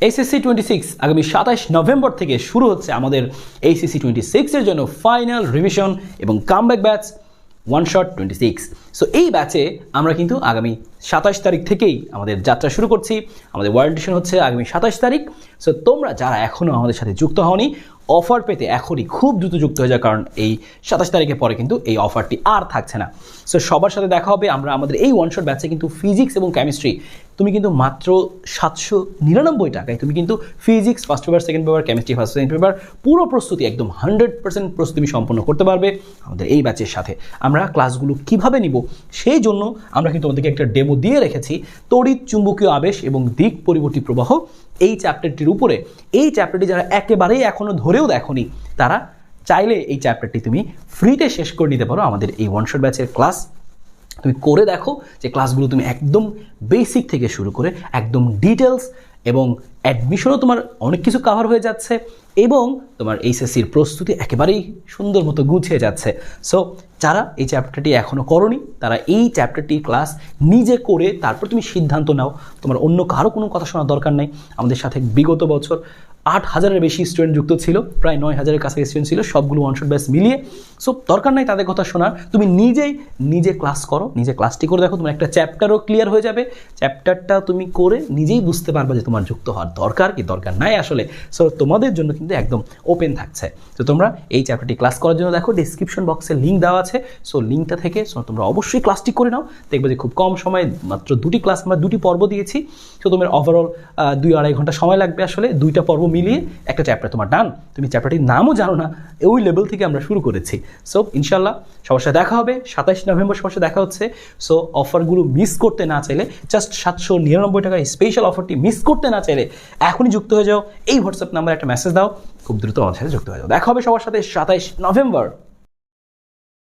HSC twenty six আগামী সাতাইশ November থেকে শুরু হচ্ছে আমাদের এইচএসসি টোয়েন্টি সিক্সের জন্য ফাইনাল রিভিশন এবং comeback batch one shot twenty six so এই ব্যাচে আমরা কিন্তু আগামী সাতাশ তারিখ থেকেই আমাদের যাত্রা শুরু করছি। আমাদের ওয়ারেন্টেশন হচ্ছে আগামী সাতাশ তারিখ। সো তোমরা যারা এখনও আমাদের সাথে যুক্ত হওনি অফার পেতে এখনই খুব দ্রুত যুক্ত হয়ে যায় কারণ এই সাতাশ তারিখের পরে কিন্তু এই অফারটি আর থাকছে না। সো সবার সাথে দেখা হবে, আমরা আমাদের এই ওয়ান শট ব্যাচে কিন্তু ফিজিক্স এবং কেমিস্ট্রি তুমি কিন্তু মাত্র সাতশো নিরানব্বই টাকায়, তুমি কিন্তু physics first paper second paper chemistry first second paper পুরো প্রস্তুতি একদম হান্ড্রেড পার্সেন্ট প্রস্তুতি সম্পন্ন করতে পারবে আমাদের এই ব্যাচের সাথে। আমরা ক্লাসগুলো কীভাবে নিব, সেই জন্য আমরা কিন্তু তোমাদেরকে একটা ডেমো দিয়ে রেখেছি, তড়িৎ চুম্বকীয় আবেশ এবং দিক পরিবর্তী প্রবাহ, এই চ্যাপ্টারটির উপরে। এই চ্যাপ্টারটি যারা একেবারেই এখনও ধরেও দেখনি। তারা চাইলে এই চ্যাপ্টারটি তুমি ফ্রিতে শেষ করে নিতে পারো আমাদের এই ওয়ান শট ব্যাচের ক্লাস তুমি করে দেখো যে ক্লাসগুলো তুমি একদম বেসিক থেকে শুরু করে একদম ডিটেলস এবং অ্যাডমিশনও তোমার অনেক কিছু কাভার হয়ে যাচ্ছে এবং তোমার এইচএসসির প্রস্তুতি একেবারেই সুন্দর মতো গুছিয়ে যাচ্ছে। সো যারা এই চ্যাপ্টারটি এখনও করনি, তারা এই চ্যাপ্টারটি ক্লাস নিজে করে তারপর তুমি সিদ্ধান্ত নাও। তোমার অন্য কারও কোনো কথা শোনার দরকার নেই। আমাদের সাথে বিগত বছর আট হাজারের বেশি স্টুডেন্ট যুক্ত ছিল, প্রায় নয় হাজারের কাছে স্টুডেন্ট ছিল, সবগুলো ওয়ান শট ব্যাচ মিলিয়ে। সো দরকার নাই তাদের কথা শোনার, তুমি নিজেই নিজে ক্লাস করো, নিজে ক্লাসটি করে দেখো, তোমার একটা চ্যাপ্টারও ক্লিয়ার হয়ে যাবে। চ্যাপ্টারটা তুমি করে নিজেই বুঝতে পারবে যে তোমার যুক্ত হওয়ার দরকার কি দরকার নাই আসলে। সো তোমাদের জন্য কিন্তু একদম ওপেন থাকছে। তো তোমরা এই চ্যাপ্টারটি ক্লাস করার জন্য দেখো ডিসক্রিপশন বক্সে লিঙ্ক দেওয়া আছে। সো লিঙ্কটা থেকে সো তোমরা অবশ্যই ক্লাসটি করে নাও। দেখবে যে খুব কম সময়ে মাত্র দুটি ক্লাস আমরা দুটি পর্ব দিয়েছি। সো তোমার ওভারঅল দুই আড়াই ঘণ্টা সময় লাগবে আসলে। দুইটা পর্ব মিলিয়ে একটা চ্যাপ্টার তোমার ডান তুমি চ্যাপ্টারটির নামও জানো না, ওই লেভেল থেকে আমরা শুরু করেছি। সো ইনশাল্লাহ সবার সাথে দেখা হবে সাতাশ নভেম্বর সবার সাথে দেখা হচ্ছে। সো অফারগুলো মিস করতে না চাইলে জাস্ট সাতশো নিরানব্বই টাকার স্পেশাল অফারটি মিস করতে না চাইলে, এখনই যুক্ত হয়ে যাও। এই হোয়াটসঅ্যাপ নাম্বারে একটা মেসেজ দাও, খুব দ্রুত আমার সাথে যুক্ত হয়ে যাও। দেখা হবে সবার সাথে সাতাইশ নভেম্বর।